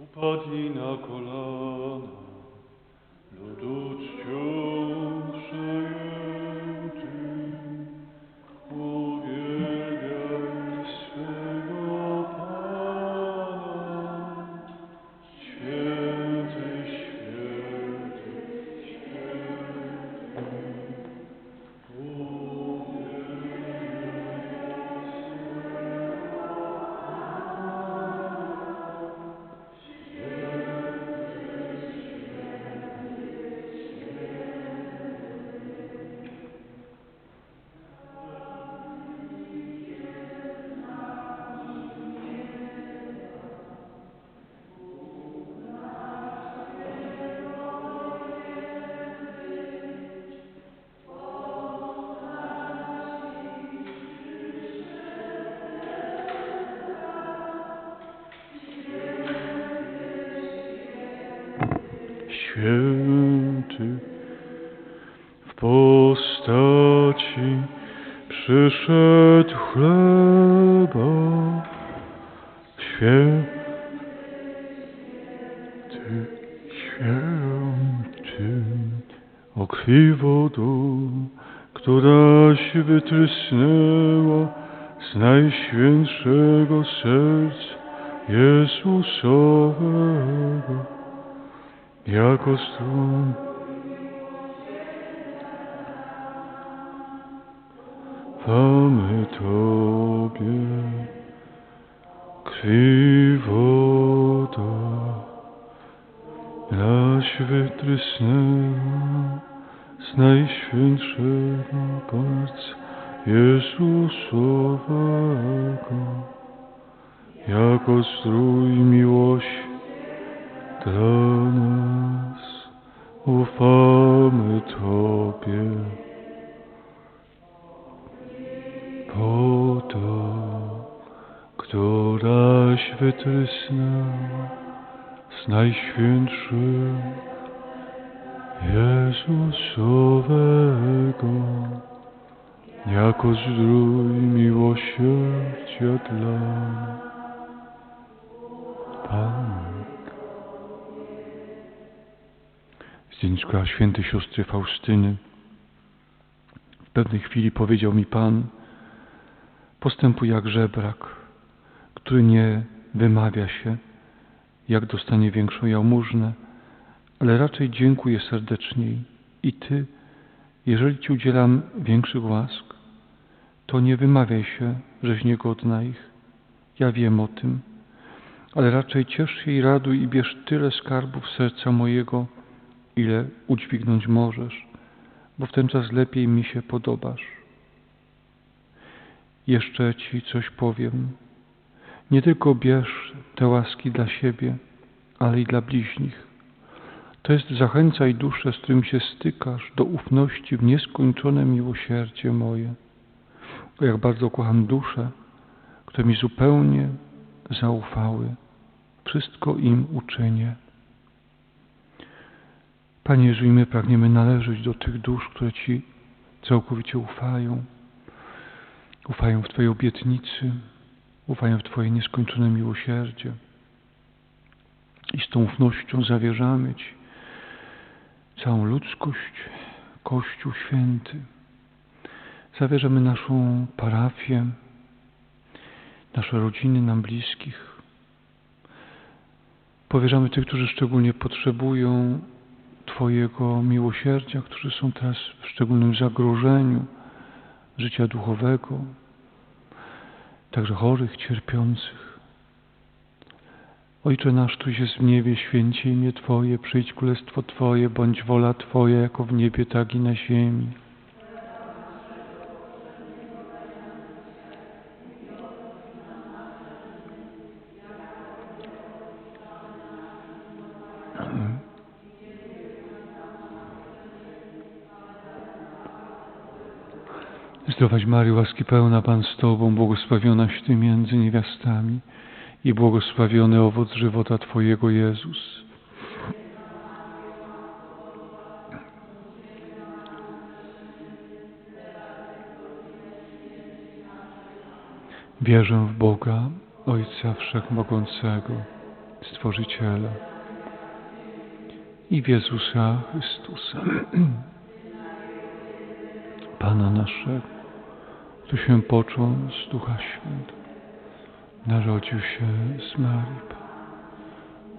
Upadina colonna, laudat Święty w postaci przyszedł chleba. Święty, święty, o krwi wodą, któraś wytrysnęła z najświętszego serca Jezusowego jako strun. Chwamy Tobie, krwi woda, naś wytrysnęła z najświętszego palca Jezusowego, jako strój miłości dla nas ufamy Tobie. Woda, któraś wytrysnęła z najświętszego Jezusowego, jako zdrój miłosierdzia dla nas. Zdjęczka świętej siostry Faustyny. W pewnej chwili powiedział mi Pan, postępuj jak żebrak, który nie wymawia się, jak dostanie większą jałmużnę, ale raczej dziękuję serdeczniej. I Ty, jeżeli Ci udzielam większych łask, to nie wymawiaj się, żeś niegodna ich. Ja wiem o tym, ale raczej ciesz się i raduj i bierz tyle skarbów serca mojego, ile udźwignąć możesz, bo w ten czas lepiej mi się podobasz. Jeszcze Ci coś powiem. Nie tylko bierz te łaski dla siebie, ale i dla bliźnich. To jest zachęcaj duszę, z którym się stykasz, do ufności w nieskończone miłosierdzie moje. O jak bardzo kocham dusze, które mi zupełnie zaufały. Wszystko im uczynię. Panie Jezu, i my pragniemy należeć do tych dusz, które Ci całkowicie ufają. Ufają w Twojej obietnicy, ufają w Twoje nieskończone miłosierdzie. I z tą ufnością zawierzamy Ci całą ludzkość, Kościół Święty. Zawierzamy naszą parafię, nasze rodziny, nam bliskich. Powierzamy tych, którzy szczególnie potrzebują Twojego miłosierdzia, którzy są teraz w szczególnym zagrożeniu życia duchowego, także chorych, cierpiących. Ojcze nasz, Któryś jest w niebie, święci imię Twoje, przyjdź królestwo Twoje, bądź wola Twoja, jako w niebie, tak i na ziemi. Zdrowaś Maryjo, łaski pełna Pan z Tobą, błogosławionaś Ty między niewiastami i błogosławiony owoc żywota Twojego Jezus. Wierzę w Boga, Ojca Wszechmogącego, Stworzyciela i w Jezusa Chrystusa, Pana naszego, który się począł z Ducha Świętego, narodził się z Marii,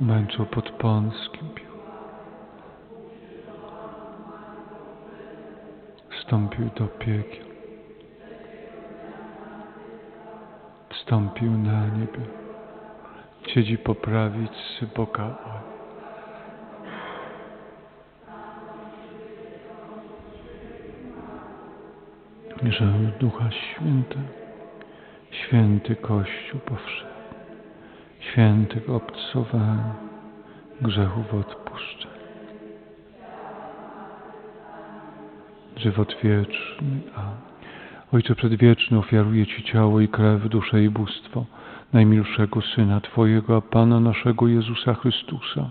męczył pod Pąskim wstąpił do piekiel, wstąpił na niebie, siedzi po prawicy Boga że Ducha Święte, święty Kościół powszechny, świętych obcowania, grzechów odpuszczenia, żywot wieczny. A Ojcze Przedwieczny, ofiaruję Ci ciało i krew, duszę i bóstwo najmilszego Syna Twojego, a Pana naszego Jezusa Chrystusa,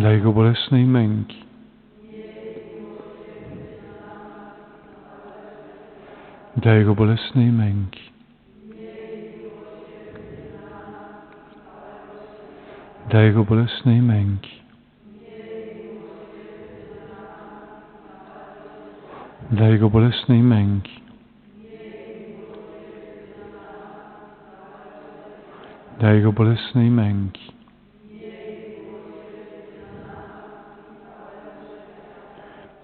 dla Jego bolesnej męki. Dla Jego bolesnej męki. Dla Jego bolesnej męki. Dla Jego bolesnej męki. Dla Jego bolesnej męki.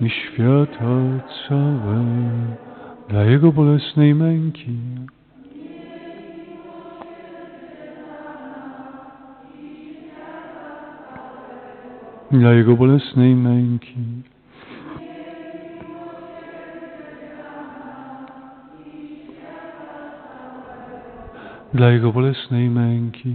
i świata całe dla Jego bolesnej męki. Dla Jego bolesnej męki. Dla Jego bolesnej męki.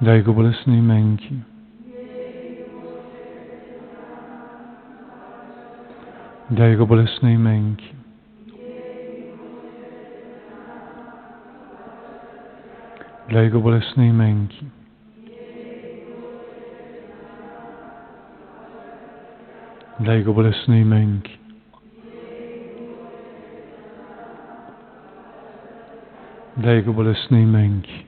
Jego bolesnej męki. Jego bolesnej męki. Dla Jego bolesnej męki. Dla Jego bolesnej męki. Dla Jego bolesnej męki.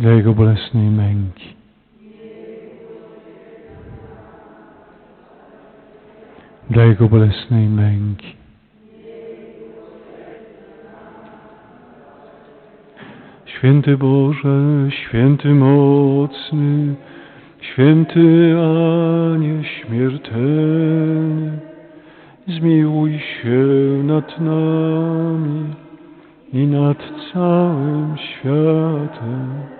Dla Jego bolesnej męki. Dla Jego bolesnej męki. Święty Boże, święty mocny, święty a nieśmiertelny, zmiłuj się nad nami i nad całym światem.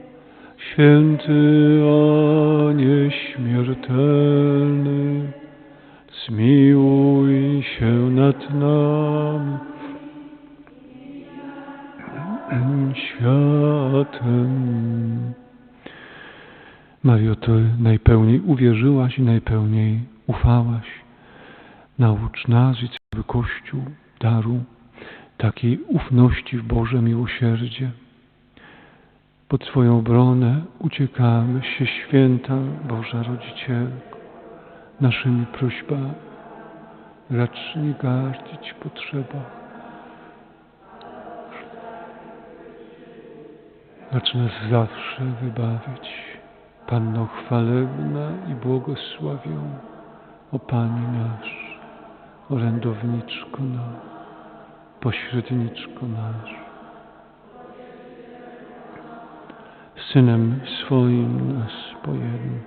święty a nieśmiertelny, zmiłuj się nad nami światem. Mario, Ty najpełniej uwierzyłaś i najpełniej ufałaś. Naucz nas i cały Kościół daru takiej ufności w Boże miłosierdzie. Pod swoją obronę uciekamy się święta Boża Rodzicielko, naszymi prośbami. Racz nie gardzić potrzebach Racz nas zawsze wybawić, Panno chwalebna i błogosławiona, o Panie nasz, orędowniczko nasz, pośredniczko nasz. Synem swoim nas pojednaj,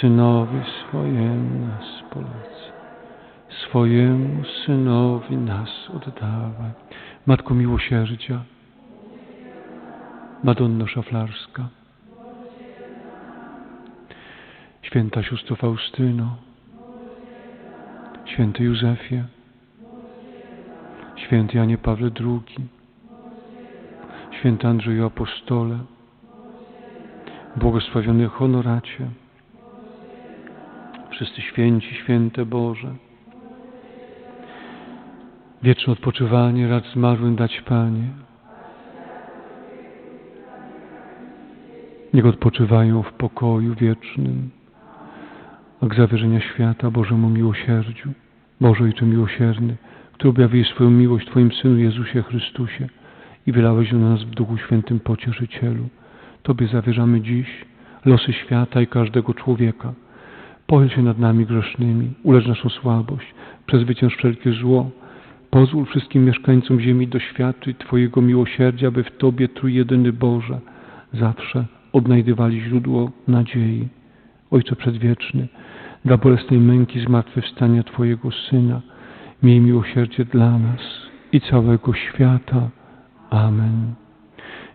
Synowi swojemu nas polecę, swojemu Synowi nas oddawaj. Matko miłosierdzia, Madonno Szaflarska, Święta siostro Faustyno, Święty Józefie, Święty Janie Pawle II, Święty Andrzeju Apostole, błogosławiony honoracie, wszyscy święci, święte Boże. Wieczne odpoczywanie rad zmarłym dać Panie. Niech odpoczywają w pokoju wiecznym, a k zawierzenia świata Bożemu miłosierdziu. Boże Ojcze miłosierny, który objawiłeś swoją miłość Twoim Synu Jezusie Chrystusie i wylałeś ją na nas w Duchu Świętym Pocieszycielu. Tobie zawierzamy dziś losy świata i każdego człowieka. Pochyl się nad nami grzesznymi, ulecz naszą słabość, przezwycięż wszelkie zło. Pozwól wszystkim mieszkańcom ziemi doświadczyć Twojego miłosierdzia, by w Tobie Trójjedyny Boże zawsze odnajdywali źródło nadziei. Ojcze Przedwieczny, dla bolesnej męki zmartwychwstania Twojego Syna, miej miłosierdzie dla nas i całego świata. Amen.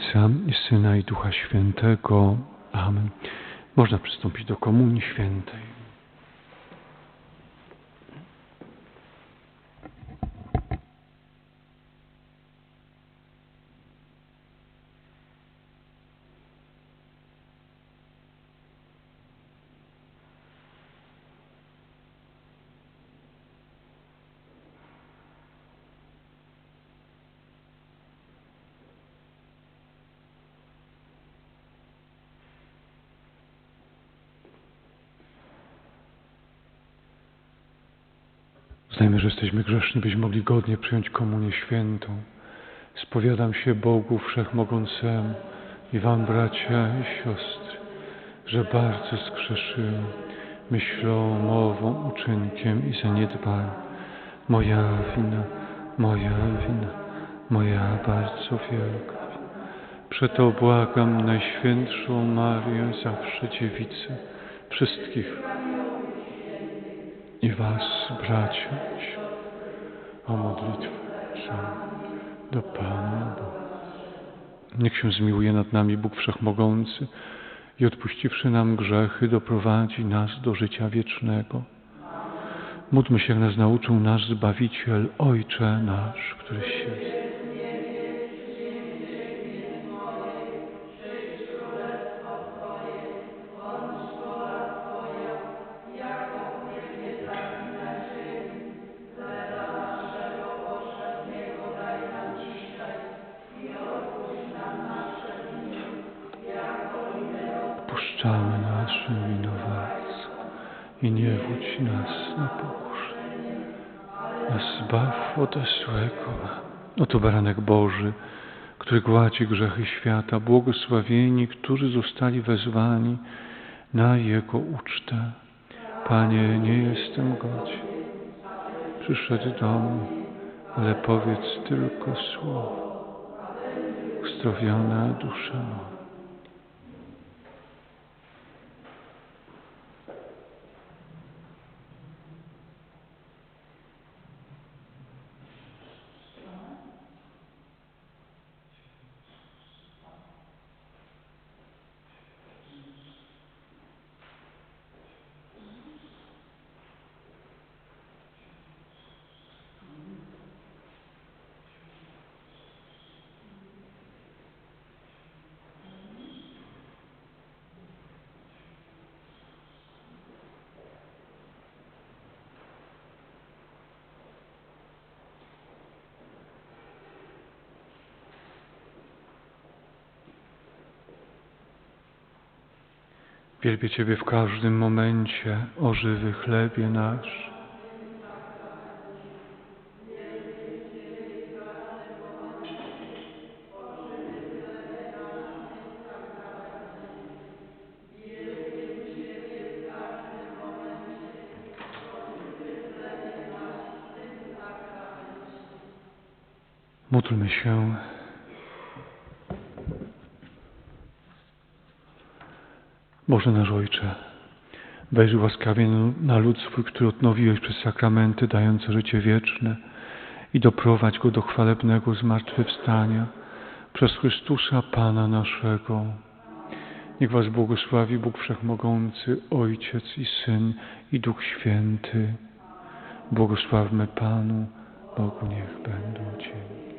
Ojca i Syna i Ducha Świętego. Amen. Można przystąpić do Komunii Świętej. Znajmy, że jesteśmy grzeszni, byśmy mogli godnie przyjąć Komunię Świętą. Spowiadam się Bogu Wszechmogącemu i Wam, bracia i siostry, że bardzo zgrzeszyłem myślą, mową, uczynkiem i zaniedbaniem. Moja wina, moja wina, moja bardzo wielka. Przeto błagam Najświętszą Marię, zawsze Dziewicę, wszystkich i Was, bracia, o modlitwę do Pana. Niech się zmiłuje nad nami Bóg Wszechmogący i odpuściwszy nam grzechy, doprowadzi nas do życia wiecznego. Módlmy się, jak nas nauczył nasz Zbawiciel, Ojcze nasz, któryś jest. Odpuszczamy naszym winowajcom i nie wódź nas na pokuszenie, a zbaw ode złego. Oto baranek Boży, który gładzi grzechy świata, błogosławieni, którzy zostali wezwani na Jego ucztę. Panie, nie jestem godzien przyszedł do mnie, ale powiedz tylko słowo. Uzdrowiona dusza moja. Wielbię Ciebie w każdym momencie, o żywy chlebie nasz. Módlmy się. Boże nasz Ojcze, wejrzyj łaskawie na lud swój, który odnowiłeś przez sakramenty dające życie wieczne i doprowadź go do chwalebnego zmartwychwstania przez Chrystusa Pana naszego. Niech Was błogosławi Bóg Wszechmogący, Ojciec i Syn i Duch Święty. Błogosławmy Panu, Bogu niech będą Cień.